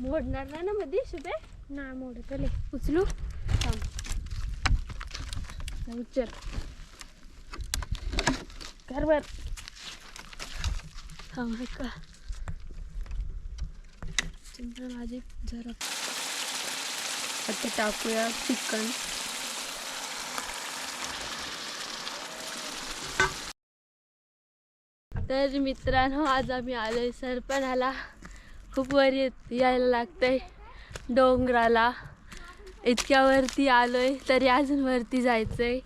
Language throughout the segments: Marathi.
मोडणार नाही ना मध्ये शुभे? नाही मोडत आले उचलू? थांब. उचल. कर बर थांब का चिंता माझी जरा. आता टाकूया चिकन. तर मित्रांनो आज आम्ही आलोय सरपणाला. खूप वर येत यायला लागतंय डोंगराला. इतक्यावरती आलोय तरी अजून वरती जायचंय.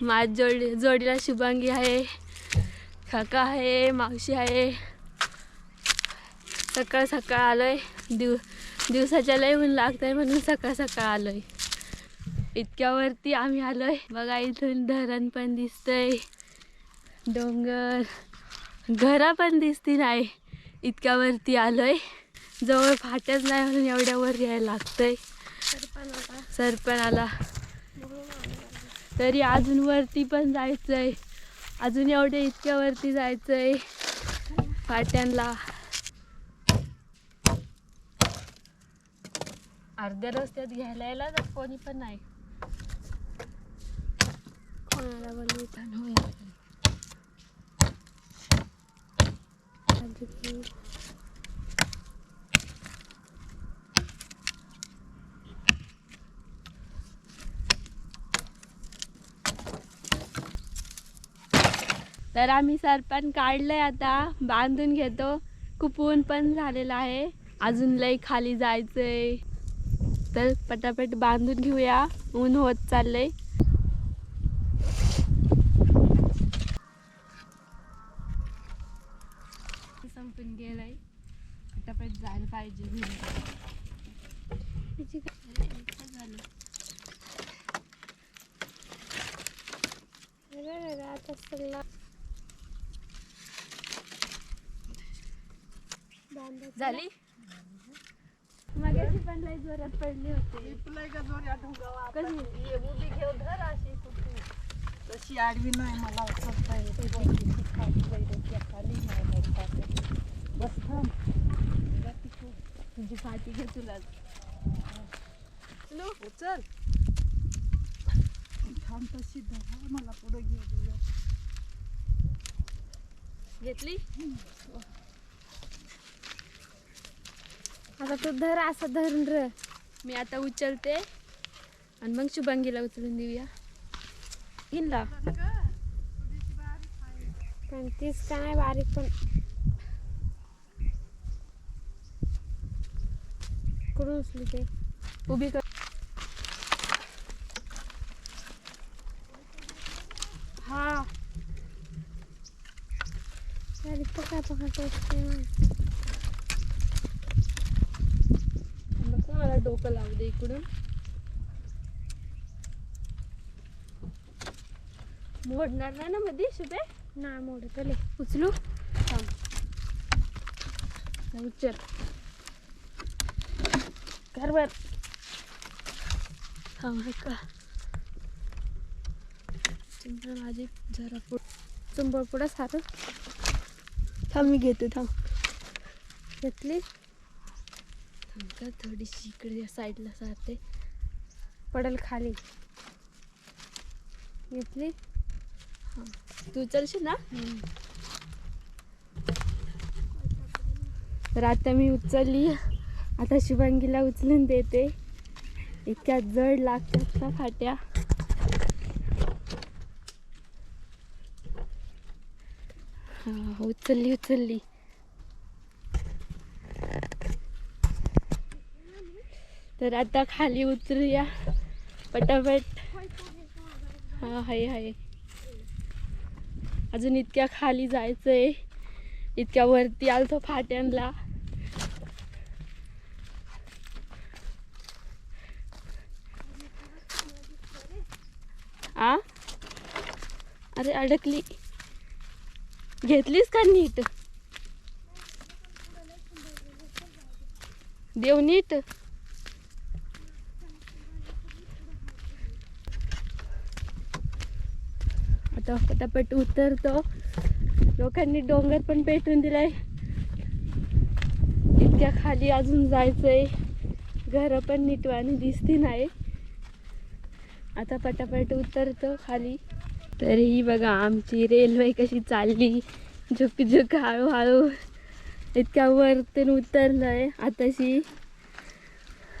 माझ जोडी जोडीला शुभांगी आहे काका आहे मावशी आहे. सकाळ सकाळ आलोय. दिव दिवसाच्या लय ऊन लागतंय म्हणून सकाळ सकाळ आलोय. इतक्यावरती आम्ही आलोय. बघा इथून धरण पण दिसतंय. डोंगर. घरा पण दिसती नाही. इतक्यावरती आलोय. जवळ फाटच नाही म्हणून एवढ्या वर यायला लागतंय. सरपणाला. तरी अजून वरती पण जायचंय. अजून एवढ्या इतक्या वरती जायचंय. फाट्यांना अर्ध्या रस्त्यात घ्यायला यायला तर कोणी पण नाही. कोणाला बोलू तर आम्ही सरपण काढलंय आता बांधून घेतो. खूप ऊन पण झालेलं आहे. अजून लई खाली जायचंय. तर पटापट बांधून घेऊया. ऊन होत चाललंय. पटापट जायला पाहिजे झालं. मगाशी पण लई जोरात पडली होती कशी तशी आडवी नाही मला उचलता येत. बस थांब. तुझी फाटी घे तुला. उचल थांब तशी धरा मला पुढे दे घेतली? आता तू धर असं धरून र मी आता उचलते आणि मग शुभांगीला उचलून देऊया. पण तीच का नाही बारीक पण कुठून उचली ते उभी कर. हा. बारीक पका पका करते बघ मला डोकं लावू दे इकडून. मोडणार नाही ना मध्ये शुभे? नाही मोडत आले उचलू? थांब उचल. कर बर हे का? चिंता माझी जरा पुढ चुंबळ पुढं सारं. थांब मी घेते थांब. घेतली? थांब का थोडीशी इकडे या साईडला सारते. पडल खाली. घेतली? तू उचलशील ना? तर आता मी उचलली. आता शुभांगीला उचलून देते. इतक्या जड लागतात ना फाट्या. हा उचलली उचलली. तर आता खाली उतरूया. पटापट. हा हाय हाय. अजून इतक्या खाली जायचंय. इतक्या वरती आलतो फाट्यांना. आ? अरे अडकली. घेतलीस का नीट? देव नीट. आता पटापट उतरतो. लोकांनी डोंगर पण पेटून दिलाय. इतक्या खाली अजून जायचंय. घरं पण नीटवानी दिसती नाही आता पटापट उतरतो खाली. तरीही बघा आमची रेल्वे कशी चालली. झुक झुक हळूहळू इतक्या वरतून उतरलंय. आताशी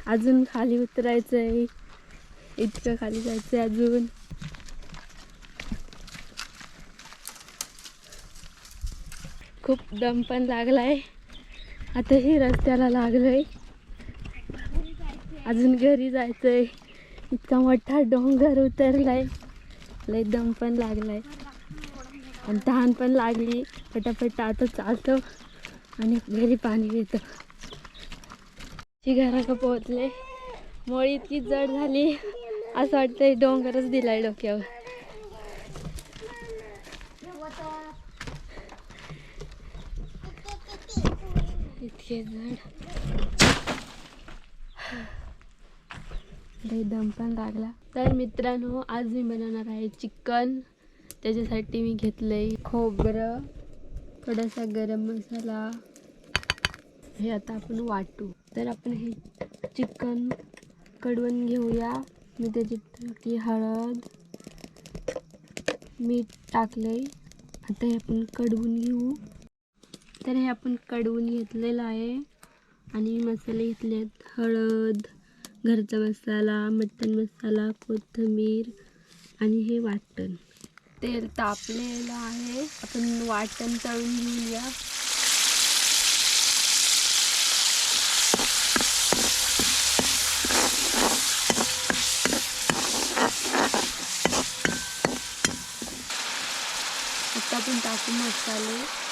अजून खाली उतरायचंय. इतकं खाली जायचंय अजून. खूप दम पण लागलाय. आता ही रस्त्याला लागलंय. अजून घरी जायचंय. इतका मोठा डोंगर उतरलाय. लय दम पण लागलाय. आणि तहान पण लागली. पटापट आता चालतो आणि घरी पाणी येतं ची घराकडे पोहोचले. मोळी इतकी जड झाली. असं वाटतंय डोंगरच दिलाय डोक्यावर. इतके जड. लई दम पण लागला. तर मित्रांनो आज मी बनवणार आहे चिकन. त्याच्यासाठी मी घेतलंय खोबरं थोडासा गरम मसाला. हे आता आपण वाटू. तर आपण हे चिकन कडवून घेऊया. मी त्याची हळद मीठ टाकलंय. आता हे आपण कडवून घेऊ. तर हे आपण कडवून घेतलेलं आहे. आणि मसाले घेतले आहेत हळद घरचा मसाला मटण मसाला कोथिंबीर आणि हे वाटण. तेल तापलेलं आहे. आपण वाटण तळून घेऊया. आता आपण टाकू मसाले.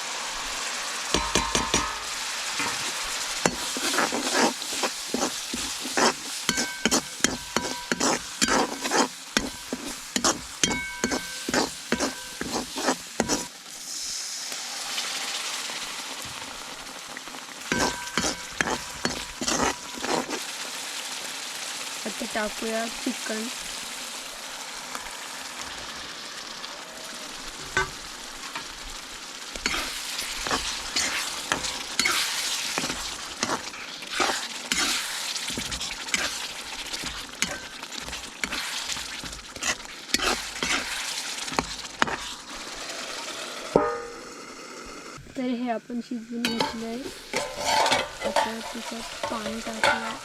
आता टाकूया चिकन. तर हे आपण शिजवून घेतलं आहे आता त्याच्यात पाणी टाकूया.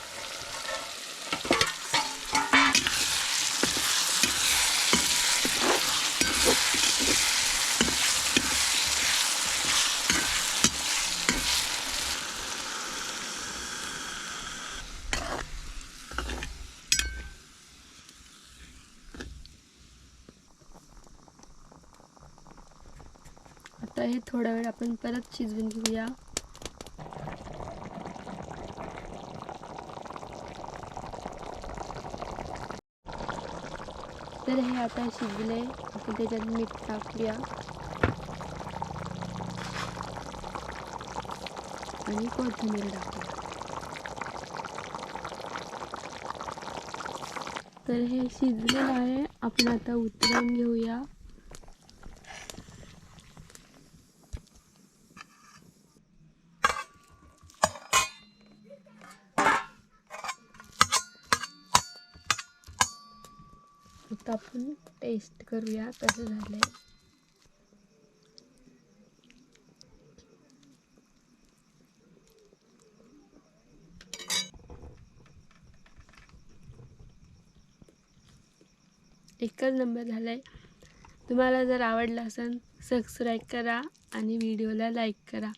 आता हे थोडा वेळ आपण परत शिजवून घेऊया. तर हे आता शिजले आपण त्याच्यात मीठ टाकूया. आणि कोथिंबीर टाकूया. तर हे शिजलेलं आहे. आपण आता उतरवून घेऊया. आता आपण टेस्ट करूया कसं झालंय. एकच नंबर झालाय. तुम्हाला जर आवडला असेल सबस्क्राईब करा आणि व्हिडिओला लाईक करा.